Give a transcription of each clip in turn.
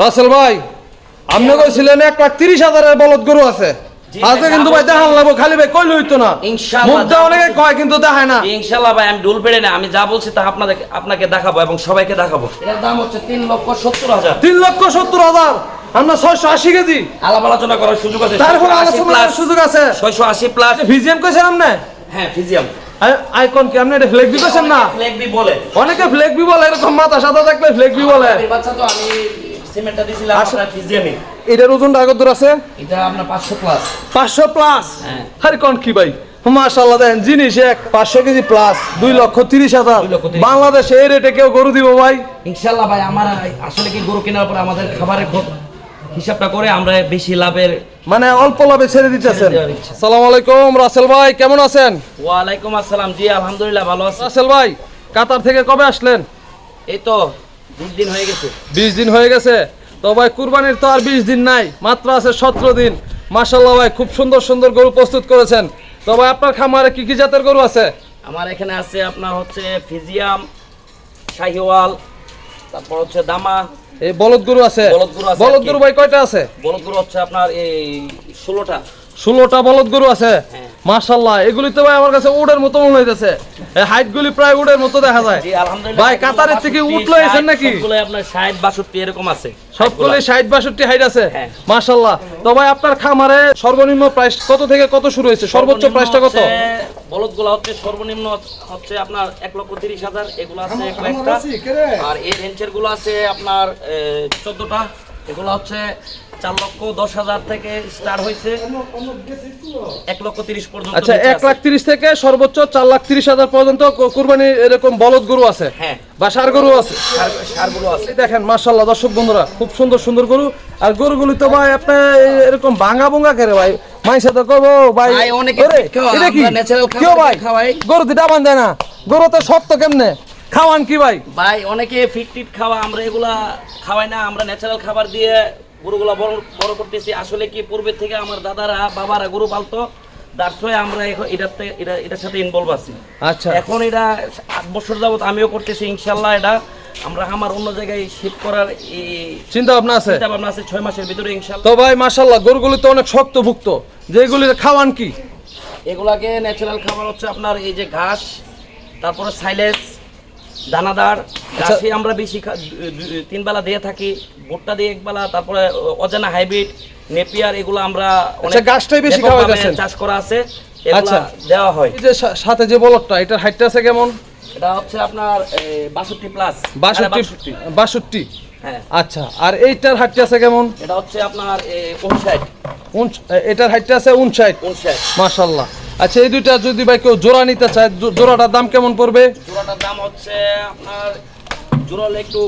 রাসেল ভাই আপনি কইছিলেন এক লাখ তিরিশ হাজারের বলদ গরু আছে। আজকে কিন্তু ভাই দেখান লাগবো খালি ভাই কইলে হইতো না। ইনশাআল্লাহ মুখটা অনেকে কয় কিন্তু দেখায় না। ইনশাল্লাহ ভাই আমি ডুল পেড়ে না আমি যা বলছি তা আপনাদের আপনাকে দেখাবো এবং সবাইকে দেখাবো। এটার দাম হচ্ছে তিন লক্ষ সত্তর হাজার। তিন লক্ষ সত্তর হাজার। আমরা ছয়শো আশি কেজি। আলাপ আলোচনা করার সুযোগ আছে। তারপরে আলোচনা করার সুযোগ আছে। ছয়শো আশি প্লাস ভিজিএম কইছেন আপনি? হ্যাঁ ফিজিয়াম। আইকন কি আপনি এটা ফ্লেক বি কইছেন না? ফ্লেগ বলে। অনেকে ফ্লেক বি বলে এরকম মাথা সাদা থাকলে ফ্লেক বি বলে। বাচ্চা তো আমি সিমেন্টটা দিছিলাম আপনার ফিজিয়ামই এটার ওজনটা আগত দূর আছে? এটা আপনার পাঁচশো প্লাস পাঁচশো প্লাস হ্যাঁ। আরে কোন কি ভাই? মাশাল্লাহ দেখেন জিনিস এক পাঁচশো কেজি প্লাস দুই লক্ষ তিরিশ হাজার। বাংলাদেশে এই রেটে কেউ গরু দিব ভাই? ইনশাল্লাহ ভাই আমার আসলে কি গরু কেনার পর আমাদের খাবারের হিসাবটা করে আমরা বেশি লাভের মানে অল্প লাভে ছেড়ে দিতেছেন। সালাম আলাইকুম রাসেল ভাই কেমন আছেন? ওয়ালাইকুম আসসালাম জি আলহামদুলিল্লাহ ভালো আছি। রাসেল ভাই কাতার থেকে কবে আসলেন? এই তো বিশ দিন হয়ে গেছে। বিশ দিন হয়ে গেছে। তো ভাই কুরবানির তো আর বিশ দিন নাই মাত্র আছে সতেরো দিন। মাশাল্লাহ ভাই খুব সুন্দর সুন্দর গরু প্রস্তুত করেছেন। তো ভাই আপনার খামারে কি কি জাতের গরু আছে? আমার এখানে আছে আপনার হচ্ছে ফিজিয়াম শাহিওয়াল তারপর হচ্ছে দামা। এই বলদ গরু আছে? বলদ গরু আছে বলদ গরু ভাই কয়টা আছে? বলদ গরু হচ্ছে আপনার এই ষোলোটা। ষোলোটা বলদ গরু আছে? হ্যাঁ। মাশাল্লাহ এগুলি তো ভাই আমার কাছে উডের মতো মনে হইতেছে। এই হাইট গুলি প্রায় উডের মতো দেখা যায়। ভাই কাতারের থেকে উঠল এসেন নাকি? আপনার ষাট বাষট্টি এরকম আছে সবগুলি ষাট বাষট্টি হাইট আছে? হ্যাঁ। মাশাল্লাহ তো ভাই আপনার খামারে সর্বনিম্ন প্রাইস কত থেকে কত শুরু হয়েছে? সর্বোচ্চ প্রাইসটা কত? বলদগুলো হচ্ছে সর্বনিম্ন হচ্ছে আপনার এক লক্ষ তিরিশ হাজার। এগুলো আছে এক আর এই রেঞ্চেরগুলো আছে আপনার চোদ্দটা। এগুলো হচ্ছে চার লক্ষ দশ হাজার থেকে স্টার্ট হয়েছে এক লক্ষ তিরিশ পর্যন্ত আচ্ছা এক লাখ তিরিশ থেকে সর্বোচ্চ চার লাখ তিরিশ হাজার পর্যন্ত কুরবানি এরকম বলদ গরু আছে? হ্যাঁ। বা সার গরু আছে? সার- সারগুলো আছে। দেখেন মাশাল্লাহ দর্শক বন্ধুরা খুব সুন্দর সুন্দর গরু। আর গরুগুলি তো ভাই আপনার এরকম ভাঙা ভঙ্গা করে ভাই। মাইসে তো কবো ভাই এটা কি? কেউ ভাই? গরু দিটা বান দেয় না। গরু তো শক্ত কেমনে? খাওয়ান কি ভাই? ভাই অনেকে ফিট টিট খাওয়া আমরা এগুলা খাওয়াই না আমরা ন্যাচারাল খাবার দিয়ে গরুগুলা বড় বড় করতেছি। আসলে কি পূর্বে থেকে আমার দাদারা বাবারা গরু পালতো আমরা এখন এটাতে এটা এটার সাথে ইনভলভ আছি। আচ্ছা। এখন এটা আট বছর যাবত আমিও করতেছি ইনশাল্লাহ এটা। আমরা আমার অন্য জায়গায় শিফট করার চিন্তা ভাবনা আছে? চিন্তা ভাবনা আছে ছয় মাসের ভিতরে ইনশাল্লাহ তো ভাই মাশাল্লাহ গরুগুলি তো অনেক শক্তভুক্ত। যেগুলি খাওয়ান কি? এগুলাকে ন্যাচারাল খাবার হচ্ছে আপনার এই যে ঘাস তারপরে সাইলেন্স দানাদার আচ্ছা। ঘাসই আমরা বেশি তিন বেলা দিয়ে থাকি ভুট্টা দিয়ে এক বেলা তারপরে অজানা হাইব্রিড নেপিয়ার এগুলো আমরা আচ্ছা, ঘাসটাই বেশি ব্যাপকভাবে খাওয়াইতেছেন। চাষ করা আছে আচ্ছা। দেওয়া হয়। এই যে সাথে যে বলদটা এটার হাইটটা আছে কেমন? এটা হচ্ছে আপনার বাষট্টি প্লাস বাষট্টি বাষট্টি। হ্যাঁ। আচ্ছা আর এইটার হাইটটা আছে কেমন? এটা হচ্ছে আপনার উনষাট। উনচ- এটার হাইটটা আছে উনষাট। উনষাট। মাশাল্লাহ। আচ্ছা এই দুইটা যদি ভাই কেউ জোড়া নিতে চায় জোড়াটার দাম কেমন পড়বে? জোড়াটার দাম হচ্ছে আপনার জোড়ালে একটু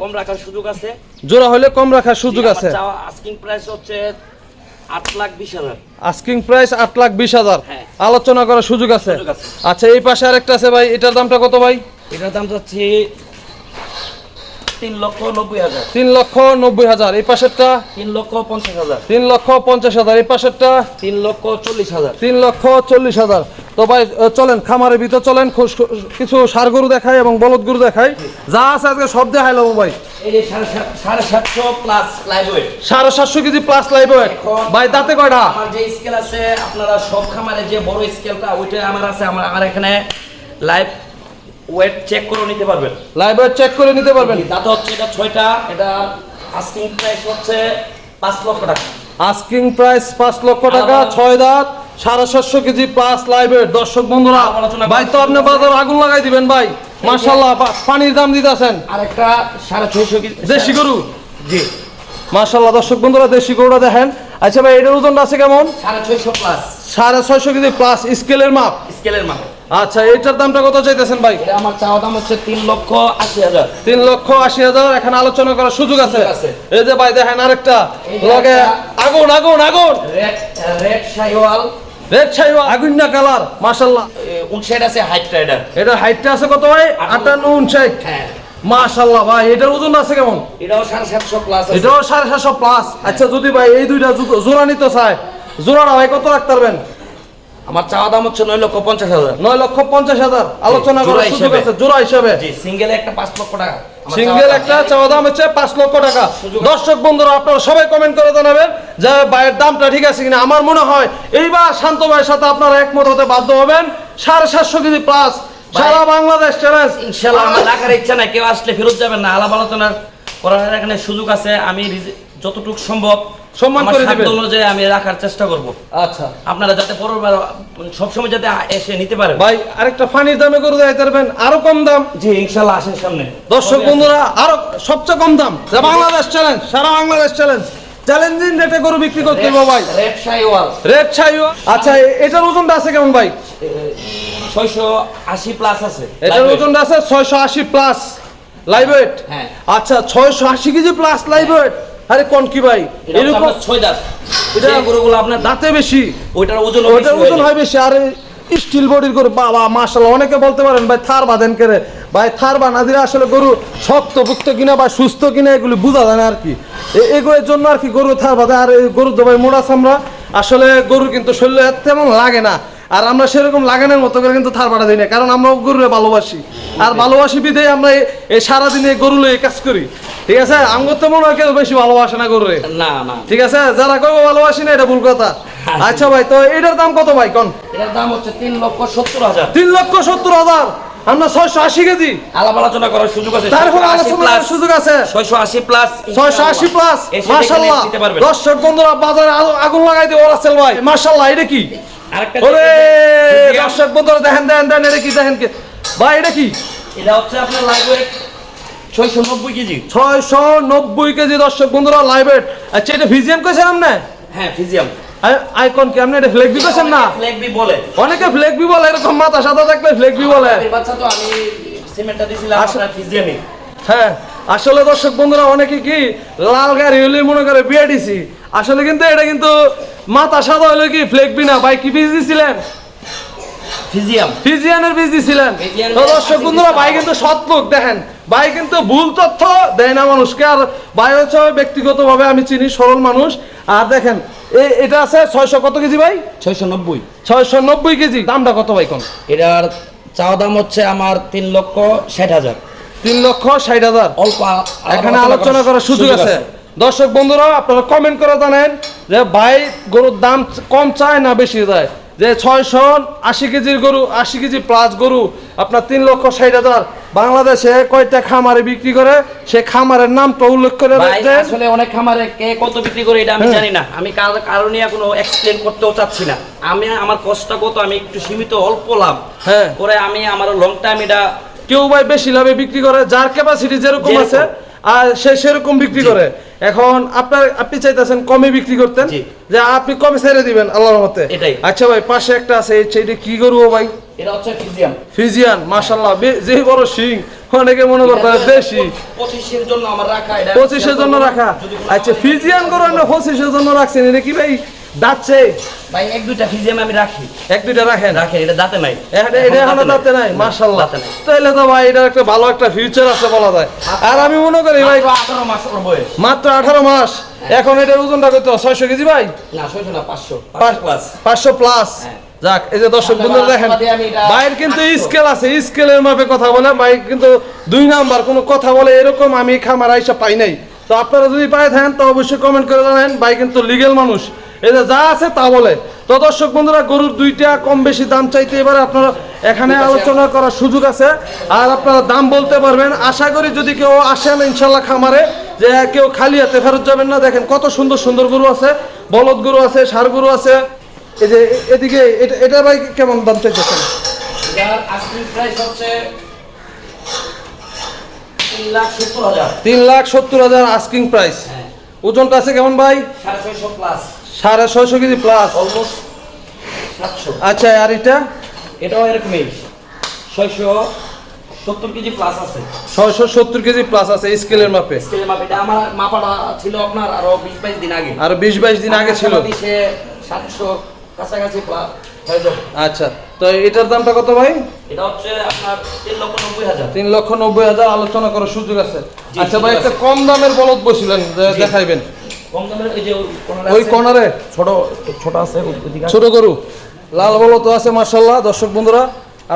কম রাখার সুযোগ আছে। জোড়া হলে কম রাখার সুযোগ আছে? আস্কিং প্রাইস হচ্ছে আট লাখ বিশ হাজার। আস্কিং প্রাইস আট লাখ বিশ হাজার। হ্যাঁ। আলোচনা করার সুযোগ আছে? সুযোগ আছে। আচ্ছা এই পাশে আরেকটা আছে ভাই এটার দামটা কত ভাই? এটার দাম যাচ্ছে তিন লক্ষ নব্বই হাজার। তিন লক্ষ নব্বই হাজার এই পাশেরটা? তিন লক্ষ পঞ্চাশ হাজার। তিন লক্ষ পঞ্চাশ হাজার এই পাশেরটা? তিন লক্ষ চল্লিশ হাজার। তিন লক্ষ চল্লিশ হাজার। তো ভাই চলেন খামারের ভিতর চলেন কিছু সার গরু দেখাই এবং বলদ গরু দেখাই। যা আছে আজকে সব দেখাই লবো ভাই। সাড়ে সাতশো কেজি প্লাস লাইভ ভাই দাঁতে কয়টা? আমার যে স্কেল আছে আপনারা সব খামারে যে বড় স্কেলটা ওইটা আমার আছে আমার আমার এখানে লাইভ ওয়েট চেক করে নিতে পারবেন। লাইভ চেক করে নিতে পারবেন। দাঁত হচ্ছে এটা ছয়টা এটা আস্কিং প্রাইস হচ্ছে পাঁচ লক্ষ টাকা। আস্কিং প্রাইস পাঁচ লক্ষ টাকা ছয় দাঁত সাড়ে সাতশো কেজি প্লাস লাইভের দর্শক বন্ধুরা ভাই তো আপনি বাজার আগুন লাগাই দিবেন ভাই। মাশাল্লাহ বা- পানির দাম দিতেছেন। আর একটা সাড়ে ছয়শো কেজি দেশি গরু? জি। মাশাল্লাহ দর্শক বন্ধুরা দেশি গরুটা দেখেন। আচ্ছা ভাই এটার ওজনটা আছে কেমন? সাড়ে ছয়শো প্লাস সাড়ে ছয়শো কেজি প্লাস স্কেলের মাপ। স্কেলের মাপ। আচ্ছা এটার দামটা কত চাইতেছেন ভাই? আমার চাওয়া দাম হচ্ছে তিন লক্ষ আশি হাজার। তিন লক্ষ আশি হাজার এখানে আলোচনা করার সুযোগ আছে। এই যে ভাই দেখেন আরেকটা। লগে আগুন আগুন আগুন! Red red Sahiwal. রেড ছাই আগুন না কালার মাশাল্লাহ উনষাট আছে হাইট রাইডার। এটা হাইটটা আছে কত ভাই? আটান্ন। উনষাট হ্যাঁ। মাশাল্লাহ ভাই এটার ওজন আছে কেমন? এটাও প্লাস আছে। এটাও সাড়ে সাতশো প্লাস আচ্ছা যদি ভাই এই দুইটা জোড়া নিতে চায় জোড়াটা ভাই কত রাখতে পারবেন? আমার চাওয়া দাম হচ্ছে নয় লক্ষ পঞ্চাশ হাজার। নয় লক্ষ পঞ্চাশ হাজার। আলোচনা করার সুযোগ আছে জোড়া হিসাবে। সিঙ্গেল একটা পাঁচ লক্ষ টাকা। সিঙ্গেল একটা চাওয়া দাম হচ্ছে পাঁচ লক্ষ টাকা। দর্শক বন্ধুরা আপনারা সবাই কমেন্ট করে জানাবেন যে বাইয়ের দামটা ঠিক আছে কিনা। আমার মনে হয় এইবার শান্ত ভাইয়ের সাথে আপনারা একমত হতে বাধ্য হবেন। সাড়ে সাতশো কেজি প্লাস সারা বাংলাদেশ চ্যালেঞ্জ ইনশাল্লাহ আমার রাখার ইচ্ছা নাই কেউ আসলে ফেরত যাবেন না। আলাপ আলোচনার করার এখানে সুযোগ আছে। আমি যতটুকু সম্ভব সম্মান করে দিবেন। অনুযায়ী আমি রাখার চেষ্টা করব। আচ্ছা। আপনারা যাতে পরেরবার মানে সবসময় যাতে এসে নিতে পারেন। ভাই আরেকটা ফানির দামে করে দেয় পারবেন আরও কম দাম। জি ইনশাল্লাহ আসেন সামনে। দর্শক বন্ধুরা আরও সবচেয়ে কম দাম। যে বাংলাদেশ চ্যালেঞ্জ সারা বাংলাদেশ চ্যালেঞ্জ চ্যালেঞ্জিং রেটে গরু বিক্রি করতে হবে ভাই। রেড শাইওয়াল রেড আচ্ছা এটার ওজনটা আছে কেমন ভাই? ছয়শো আশি প্লাস আছে। এটার ওজনটা আছে ছয়শো আশি প্লাস লাইভ ওয়েট হ্যাঁ। আচ্ছা ছয়শো আশি কেজি প্লাস লাইভ ওয়েট আরে কোন কি ভাই? এরকম ছয় দাঁত। এটা- গরুগুলো আপনার দাঁতে বেশি। ওইটার ওজন ওটার ওজন হয় বেশি। আর স্টিল বডির গরু বাবা মাশাল্লাহ অনেকে বলতে পারেন ভাই থার বাঁধেন করে? ভাই থার বানা দিলে আসলে গরু শক্ত পুক্ত কিনা বা সুস্থ কিনা এগুলি বোঝা যায় না আর কি। এগুলোর জন্য আর কি গরু থার বাঁধে। আর এই গরু তো ভাই মোড়া চামড়া। আসলে গরু কিন্তু শরীরে তেমন লাগে না। আর আমরা সেরকম লাগানোর মতো করে কিন্তু থার বাড়া দিই না কারণ আমরা গরুরে ভালোবাসি। আর ভালোবাসি বিধেই আমরা এই- এই সারাদিনে গরু লয়ে কাজ করি। ঠিক আছে? আমগো তো মনে হয় কেউ বেশি ভালোবাসে না গরুরে। না না। ঠিক আছে? যারা কেউ ভালোবাসি না এটা ভুল কথা। আচ্ছা। ভাই তো এটার দাম কত ভাই কোন? এটার দাম হচ্ছে তিন লক্ষ সত্তর হাজার। তিন লক্ষ সত্তর হাজার। আমরা ছয়শো আশি কেজি। আলাপ আলোচনা করার সুযোগ আছে। তারপরে আলোচনা করার সুযোগ আছে? ছয়শো আশি প্লাস ছয়শো আশি প্লাস দর্শক বন্ধুরা বাজারে আগুন লাগাই দিয়ে ওরাছেল ভাই। মার্শাল্লাহ এটা কি? আরেকটা দর্শক বন্ধুরা দেখেন দেখেন দেখেন এটা কি দেখেন ভাই এটা কি? এটা হচ্ছে আপনার লাইভ ওয়েট ছয়শো নব্বই কেজি। ছয়শো নব্বই কেজি দর্শক বন্ধুরা লাইভেট আচ্ছা এটা ভিজিএম কইছেন আপনি? হ্যাঁ ফিজিয়াম। আইকন কি? আপনি এটা ফ্লেক বি কইছেন না? বলে। অনেকে ফ্লেক বি বলে এরকম মাথা সাদা থাকলে ফ্লেক বি বলে। বাচ্চা তো আমি সিমেন্টটা দিছিলাম আপনার হ্যাঁ আসলে দর্শক বন্ধুরা অনেকে কি লাল গাড়ি হলে মনে করে বিয়ে দিছি। আসলে কিন্তু এটা কিন্তু মাথা সাদা হলে কি ফ্লেক বিনা? ভাই কি বীজ দিছিলেন ফিজিয়াম। ফিজিয়ানের বীজ দিছিলেন ফিজিয়ানের তো দর্শক বন্ধুরা ভাই কিন্তু সৎ লোক দেখেন। ভাই কিন্তু ভুল তথ্য দেয় না মানুষকে। আর ভাই হচ্ছে ব্যক্তিগতভাবে আমি চিনি সরল মানুষ। আর দেখেন এটা আছে ছয়শো কত কেজি ভাই? ছয়শো নব্বই। ছয়শো নব্বই কেজি। দামটা কত ভাই কোন? এটার চাওয়া দাম হচ্ছে আমার তিন লক্ষ ষাট হাজার। তিন লক্ষ ষাট হাজার। অল্প এখানে আলোচনা করার সুযোগ আছে। দর্শক বন্ধুরা আপনারা কমেন্ট করে জানেন। যে ভাই গরুর দাম কম চায় না বেশি যায়। যে ছয়শো আশি কেজির গরু আশি কেজি প্লাস গরু আপনার তিন লক্ষ ষাট হাজার। বাংলাদেশে কয়টা খামারে বিক্রি করে? সে খামারের নামটা উল্লেখ করে আসলে অনেক খামারে কে কত বিক্রি করে এটা আমি জানি না। আমি কার- কারণ কোনো এক্সপ্লেন করতেও চাচ্ছি না। আমি আমার কষ্ট কত? আমি একটু সীমিত অল্প লাভ। হ্যাঁ। করে আমি আমার লং টাইম এটা কেউ ভাই বেশি লাভে বিক্রি করে যার ক্যাপাসিটি যেরকম যেরকম। আছে আর সে সেরকম বিক্রি করে। এখন আপনার আপনি চাইতেছেন কমে বিক্রি করতেন যে আপনি কমে ছেড়ে দিবেন আল্লাহর মতে আচ্ছা ভাই পাশে একটা আছে এই সেইটা কি করব ভাই? এটা হচ্ছে ফিজিয়ান। ফিজিয়ান মাশাল্লাহ বে- যে বড় শিং অনেকে মনে করতে দেশি। পঁচিশের জন্য আমার রাখা এটা পঁচিশের জন্য রাখা। আচ্ছা ফিজিয়ান করে না পঁচিশের জন্য রাখছেন এটা কি ভাই? দাঁতছে ভাই এক দুইটা ফিজিয়াম আমি রাখি। এক দুইটা রাখেন? রাখেন এটা দাঁতে নাই। এটা এটা এখনও দাঁতে নাই। দাঁতে নাই। তাহলে তো ভাই এটা একটা ভালো একটা ফিউচার আছে বলা যায়। আর আমি মনে করি ভাই মাত্র আঠারো মাস ওর বয়স। মাত্র আঠারো মাস। এখন এটার ওজনটা কত? ছয়শো কেজি ভাই? না ছয়শো না পাঁচশো। পাঁচ- প্লাস পাঁচশো প্লাস হ্যাঁ। যাক এই যে দর্শক বন্ধুরা দেখেন আমি এটা ভাইয়ের কিন্তু স্কেল আছে স্কেলের মাপে কথা বলে ভাই কিন্তু দুই নাম্বার কোনো কথা বলে এরকম আমি খামার আইসা পাই নাই। তো আপনারা যদি পাই থাকেন তো অবশ্যই কমেন্ট করে জানেন ভাই কিন্তু লিগেল মানুষ। এই যে আছে তা বলে। তো দর্শক বন্ধুরা গরুর দুইটা কম বেশি দাম চাইতে এবারে আপনারা এখানে আলোচনা করার সুযোগ আছে। আর আপনারা দাম বলতে পারবেন। আশা করি যদি কেউ আসেন ইনশাল্লাহ খামারে যে কেউ খালি হাতে ফেরত যাবেন না দেখেন কত সুন্দর সুন্দর গরু আছে বলদ গরু আছে ষাড় গরু আছে। এই যে এদিকে এটা এটা ভাই কেমন দাম চাইতেছেন? তিন লাখ সত্তর হাজার। আস্কিং প্রাইস হ্যাঁ। ওজনটা আছে কেমন ভাই? সাড়ে ছয়শো প্লাস সাড়ে ছয়শো কেজি প্লাস অলমোস্ট সাতশো। আচ্ছা আর এটা? এটাও এরকমই। ছয়শো সত্তর কেজি প্লাস আছে। ছয়শো সত্তর কেজি প্লাস আছে স্কেলের মাপে। স্কেলের মাপ। এটা আমার মাপাটা ছিল আপনার আরও বিশ বাইশ দিন আগে। আর বিশ বাইশ দিন আগে ছিল। সে সাতশো কাছাকাছি প্লাস আচ্ছা তো এটার দামটা কত ভাই? এটা হচ্ছে আপনার তিন লক্ষ নব্বই হাজার। তিন লক্ষ নব্বই হাজার আলোচনা করার সুযোগ আছে। আচ্ছা ভাই একটা কম দামের বলদ বসিলেন দেখাইবেন। ওই কর্নারে ছোট ছোট আছে ছোট গরু। লাল বলত আছে মার্শাল্লাহ দর্শক বন্ধুরা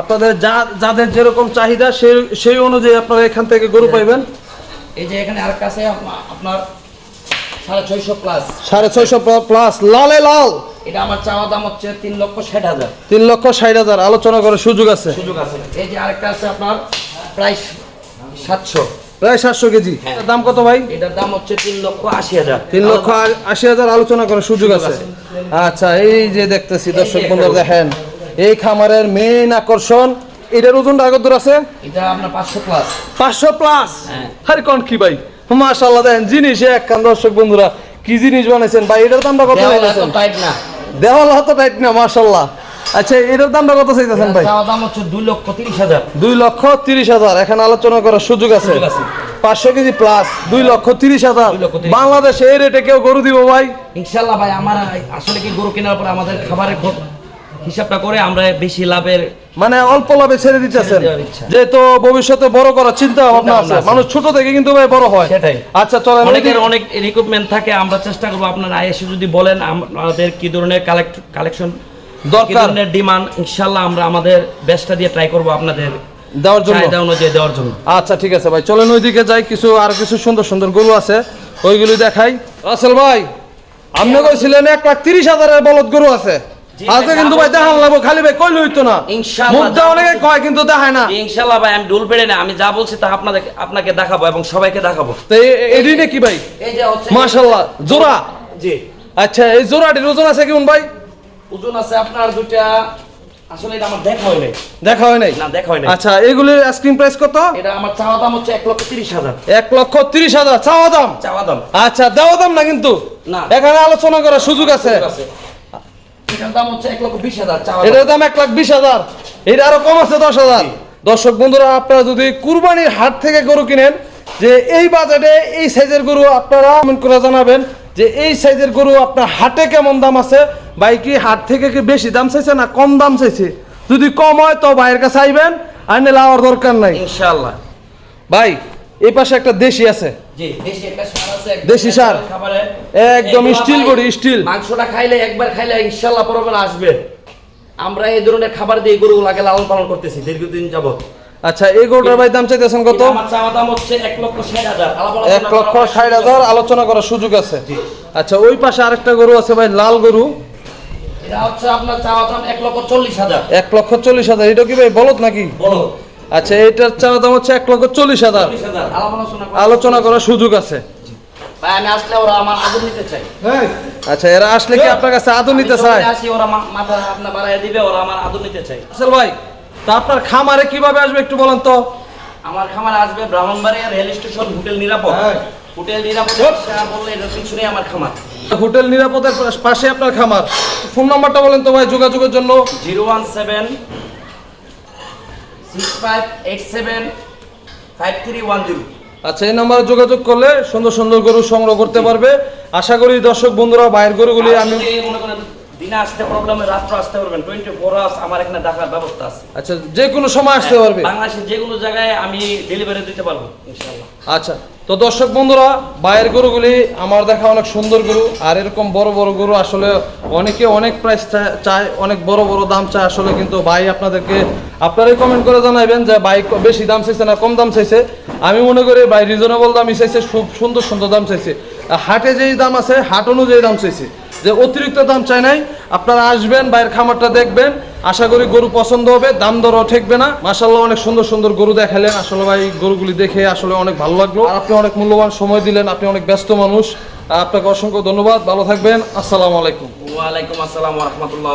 আপনাদের যা যাদের যেরকম চাহিদা সেই সেই অনুযায়ী আপনারা এখান থেকে গরু পাইবেন। এই যে এখানে আর কাছে আপনার সাড়ে ছয়শো প্লাস সাড়ে ছয়শো প্লাস লালে লাল। এটা আমার চাওয়া দাম হচ্ছে তিন লক্ষ ষাট হাজার। তিন লক্ষ ষাট হাজার। আলোচনা করার সুযোগ আছে। সুযোগ আছে। এই যে আরেকটা আছে আপনার প্রায় সাতশো। প্রায় সাতশো কেজি। হ্যাঁ। দাম কত ভাই? এটার দাম হচ্ছে তিন লক্ষ আশি হাজার। তিন লক্ষ আশি হাজার আলোচনা করার সুযোগ আছে। আচ্ছা এই যে দেখতেছি দর্শক ওজন। দেখেন এই খামারের মেইন আকর্ষণ এটার ওজনটা আগত দূর আছে? এটা আপনার পাঁচশো প্লাস পাঁচশো প্লাস হ্যাঁ। আরে কোন কি ভাই? মাশাল্লাহ দেখেন জিনিস এক কান দর্শক বন্ধুরা কি জিনিস বানাইছেন? ভাই এটার দামটা কত দেওয়াল হতো টাইট না। মাশাল্লাহ আচ্ছা এটার দামটা কত চাইতেছেন ভাই? দাম হচ্ছে দুই লক্ষ তিরিশ হাজার। দুই লক্ষ তিরিশ হাজার। এখানে আলোচনা করার সুযোগ আছে। পাঁচশো কেজি প্লাস দুই লক্ষ তিরিশ হাজার। বাংলাদেশে এই রেটে কেউ গরু দিব ভাই? ইনশাল্লাহ ভাই আমার আসলে কি গরু কেনার পর আমাদের খাবারের হিসাবটা করে আমরা বেশি লাভের মানে অল্প লাভে ছেড়ে দিতেছেন। যেহেতু ভবিষ্যতে বড় করার চিন্তা ভাবনা আছে। মানুষ ছোট থেকে কিন্তু ভাই বড় হয়। সেটাই। আচ্ছা চলেন। অনেকের অনেক রিক্রুটমেন্ট থাকে। আমরা চেষ্টা করব আপনার এসে যদি বলেন আমাদের কি ধরনের কালেকশন দরকার। ডিমান্ড আমরা আমাদের বেস্টটা দিয়ে ট্রাই করব আপনাদের দেওয়ার জন্য। দেওয়ার জন্য। আচ্ছা ঠিক আছে ভাই। চলেন ওইদিকে যাই কিছু আর কিছু সুন্দর সুন্দর গরু আছে ওইগুলি দেখাই। রাসেল ভাই আপনি কইছিলেন এক লাখ তিরিশ হাজারের বলদ গরু আছে। আজকে কিন্তু ভাই দেখান লাগবো খালি ভাই কইলে হইতো না। ইনশাআল্লাহ অনেকে কয় কিন্তু দেখায় না। ইনশাল্লাহ ভাই আমি ডুল পেড়ে না আমি যা বলছি তা আপনাদের আপনাকে দেখাবো এবং সবাইকে দেখাবো। তো এডি ভাই? এই যে হচ্ছে মাশাল্লাহ জোড়া। জি। আচ্ছা এই জোড়াটির ওজন আছে কেমন ভাই? ওজন আছে আপনার দুটা আসলে এটা আমার দেখা হয় নাই। দেখা হয় নাই? না দেখা হয় নাই। আচ্ছা এগুলির আইসক্রিম প্রাইস কত? এটা আমার চাওয়া দাম হচ্ছে লক্ষ তিরিশ হাজার। এক লক্ষ তিরিশ হাজার চাওয়া দাম? চাওয়া দাম। আচ্ছা দেওয়া দাম না কিন্তু? না। এখানে আলোচনা করার সুযোগ আছে। এটার দাম হচ্ছে এক লক্ষ বিশ হাজার চাওয়া এটার দাম। এক লাখ বিশ হাজার। এটা আরও কম আছে দশ হাজার। দর্শক বন্ধুরা আপনারা যদি কুরবানির হাট থেকে গরু কিনেন যে এই বাজেটে এই সাইজের গরু আপনারা কমেন্ট করে জানাবেন যে এই সাইজের গরু আপনার হাটে কেমন দাম আছে। ভাই কি হাট থেকে কি বেশি দাম চাইছে না কম দাম চাইছে? যদি কম হয় তো ভাইয়ের কাছে আইবেন আর নিলে আমার দরকার নাই। ইনশাআল্লাহ। ভাই এই পাশে একটা দেশি আছে। জি দেশি একটা সার আছে একদম দেশি সার। খাবারে। একদম এগুলা steel ভাই, মাংসটা খাইলে একবার খাইলে ইনশাআল্লাহ প্রবলেম আসবে। আমরা এই ধরনের খাবার দিয়ে গরুগুলাকে লালন পালন করতেছি দীর্ঘদিন যাবত আচ্ছা এই গরুটার ভাই দাম চাইতেছেন কত? দাম হচ্ছে এক লক্ষ ষাট হাজার। আলোচনা এক লক্ষ ষাট হাজার আলোচনা করার সুযোগ আছে। আচ্ছা ওই পাশে আরেকটা গরু আছে ভাই লাল গরু। এটা হচ্ছে আপনার চাওয়া দাম এক লক্ষ চল্লিশ হাজার। এক লক্ষ চল্লিশ হাজার। এটা কি ভাই বলত নাকি? বলো আচ্ছা এটার চাওয়া দাম হচ্ছে এক লক্ষ চল্লিশ হাজার। আলোচনা করার সুযোগ আছে। ভাই আমি আসলে ওরা আমার আদর নিতে চাই। আচ্ছা এরা আসলে কি আপনার কাছে আদর নিতে চায়? আসি ওরা মা- মাথা আপনার বাড়াই দিবে ওরা আমার আদর নিতে চাই। আসল ভাই তা আপনার খামারে কীভাবে আসবে একটু বলেন তো? আমার খামার আসবে ব্রাহ্মণবাড়িয়া রেল স্টেশন হোটেল নিরাপদ। হ্যাঁ। হোটেল নিরাপদ বললে এটা পিছনে আমার খামার? হোটেল নিরাপদের পাশে আপনার খামার। ফোন নাম্বারটা বলেন তো ভাই যোগাযোগের জন্য। Zero one seven six five eight seven five three one zero. আচ্ছা এই নাম্বারে যোগাযোগ করলে সুন্দর সুন্দর গরু সংগ্রহ করতে পারবে। আশা করি দর্শক বন্ধুরা বাইরের গরুগুলি আমি মনে করেন দিনে আসতে প্রবলেমে রাত্র আসতে পারবেন। টোয়েন্টি ফোর আওয়ার্স আমার এখানে দেখার ব্যবস্থা আছে। আচ্ছা যে কোনো সময় আসতে পারবে? বাংলাদেশের যে কোনো জায়গায় আমি ডেলিভারি দিতে পারব ইনশাআল্লাহ। আচ্ছা তো দর্শক বন্ধুরা বাইরের গরুগুলি আমার দেখা অনেক সুন্দর গরু আর এরকম বড় বড় গরু আসলে অনেকে অনেক প্রাইস চায় অনেক বড় বড় দাম চায় আসলে কিন্তু ভাই আপনাদেরকে আপনারাই কমেন্ট করে জানাবেন যে ভাই বেশি দাম চাইছে না কম দাম চাইছে। আমি মনে করি ভাই রিজনেবল দামই চাইছে খুব সুন্দর সুন্দর দাম চাইছে। হাটে যেই দাম আছে হাট অনুযায়ী দাম চাইছে। যে অতিরিক্ত দাম চাই নাই, আপনারা আসবেন, বাইরের খামারটা দেখবেন, আশা করি গরু পছন্দ হবে, দাম দরও ঠেকবে না। মাসাল্লাহ অনেক সুন্দর সুন্দর গরু দেখালেন, আসলে ভাই গরুগুলি দেখে আসলে অনেক ভালো লাগল। আপনি অনেক মূল্যবান সময় দিলেন, আপনি অনেক ব্যস্ত মানুষ, আপনাকে অসংখ্য ধন্যবাদ, ভালো থাকবেন, আসসালামু আলাইকুম। ওয়ালাইকুম আসসালাম রহমতুল্লাহ